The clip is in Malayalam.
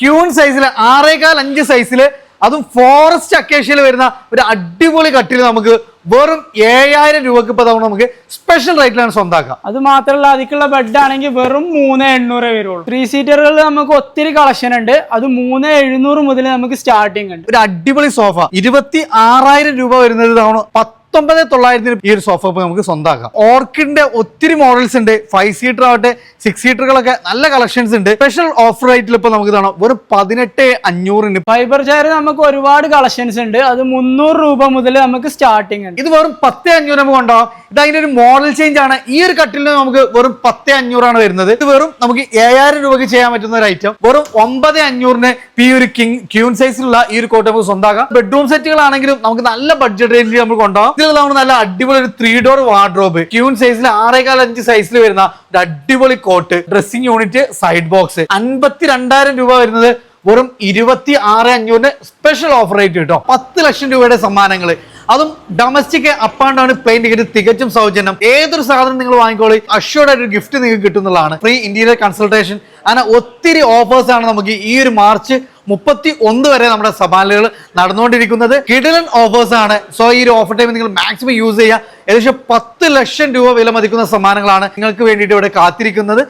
ക്യൂൺ സൈസിൽ ആറേകാൽ അഞ്ച് സൈസിൽ അതും ഫോറസ്റ്റ് അക്കേഷ്യയിൽ വരുന്ന ഒരു അടിപൊളി കട്ടിൽ നമുക്ക് വെറും ഏഴായിരം രൂപക്ക് ഇപ്പൊ തവണ നമുക്ക് സ്പെഷ്യൽ റേറ്റിലാണ് സ്വന്തമാക്കാം അത് മാത്രമല്ല അതിക്കുള്ള ബെഡ് ആണെങ്കിൽ വെറും മൂന്ന് എണ്ണൂറ് വരുള്ളൂ. ത്രീ സീറ്ററുകളിൽ നമുക്ക് ഒത്തിരി കളക്ഷൻ ഉണ്ട്. അത് മൂന്ന് എഴുന്നൂറ് മുതൽ നമുക്ക് സ്റ്റാർട്ടിംഗ് ഉണ്ട്. ഒരു അടിപൊളി സോഫ ഇരുപത്തി ആറായിരം രൂപ വരുന്നത് തവണ പത്തൊമ്പത് തൊള്ളായിരത്തിന് ഈ ഒരു സോഫ നമുക്ക് സ്വന്തമാക്കാം ഓർക്കിഡിന്റെ ഒത്തിരി മോഡൽസ് ഉണ്ട്. ഫൈവ് സീറ്റർ ആവട്ടെ സിക്സ് സീറ്ററുകളൊക്കെ നല്ല കളക്ഷൻസ് ഉണ്ട്. സ്പെഷ്യൽ ഓഫർ റേറ്റിൽ ഇപ്പൊ നമുക്ക് കാണാം. ഒരു പതിനെട്ട് അഞ്ഞൂറിന്. ഫൈബർ ചെയർ നമുക്ക് ഒരുപാട് കളക്ഷൻസ് ഉണ്ട്. അത് മുന്നൂറ് രൂപ മുതൽ നമുക്ക് സ്റ്റാർട്ടിംഗ് ഉണ്ട്. ഇത് വെറും പത്ത് അഞ്ഞൂറ് നമുക്ക് ഉണ്ടാവും ഇത് അതിന്റെ ഒരു മോഡൽ ചേഞ്ച് ആണ്. ഈ ഒരു കട്ടിലിന് നമുക്ക് വെറും പത്ത് അഞ്ഞൂറാണ് വരുന്നത്. ഇത് വെറും നമുക്ക് ഏഴായിരം രൂപയ്ക്ക് ചെയ്യാൻ പറ്റുന്ന ഒരു ഐറ്റം വെറും ഒമ്പത് അഞ്ഞൂറിന് ഈ ഒരു കിങ് ക്യൂൺ സൈസിലുള്ള ഈ ഒരു കോട്ട് നമുക്ക് സ്വന്താക്കാം. ബെഡ്റൂം സെറ്റുകളാണെങ്കിലും നമുക്ക് നല്ല ബഡ്ജറ്റ് റേഞ്ചിൽ നമുക്ക് കൊണ്ടുപോകാം. നമുക്ക് നല്ല അടിപൊളി ഒരു ത്രീ ഡോർ വാർഡ്രോബ് ക്യൂൺ സൈസിൽ ആറേകാൽ അഞ്ച് സൈസിൽ വരുന്ന ഒരു അടിപൊളി cot dressing unit side box അൻപത്തി രണ്ടായിരം രൂപ വരുന്നത് വെറും ഇരുപത്തി ആറ് അഞ്ഞൂറിന് സ്പെഷ്യൽ ഓഫർ റേറ്റ് കിട്ടും പത്ത് ലക്ഷം രൂപയുടെ സമ്മാനങ്ങൾ അതും domestic up and down plane ticket തികച്ചും സൗജന്യം. ഏതൊരു സാധനം നിങ്ങൾ വാങ്ങിക്കോളി അഷ്യോർഡ് ആയിട്ട് ഒരു ഗിഫ്റ്റ് നിങ്ങൾക്ക് കിട്ടുന്നതാണ് ഫ്രീ ഇന്റീരിയർ കൺസൾട്ടേഷൻ അങ്ങനെ ഒത്തിരി ഓഫേഴ്സ് ആണ് നമുക്ക് ഈ ഒരു മാർച്ച് മുപ്പത്തി ഒന്ന് വരെ നമ്മുടെ സവാലുകൾ നടന്നുകൊണ്ടിരിക്കുന്നത്. കിടലൻ ഓഫേഴ്സ് ആണ്. സോ ഈ ഒരു ഓഫർ ടൈം നിങ്ങൾ മാക്സിമം യൂസ് ചെയ്യുക. ഏകദേശം പത്ത് ലക്ഷം രൂപ വില മതിക്കുന്ന സമ്മാനങ്ങളാണ് നിങ്ങൾക്ക് വേണ്ടിയിട്ട് ഇവിടെ കാത്തിരിക്കുന്നത്.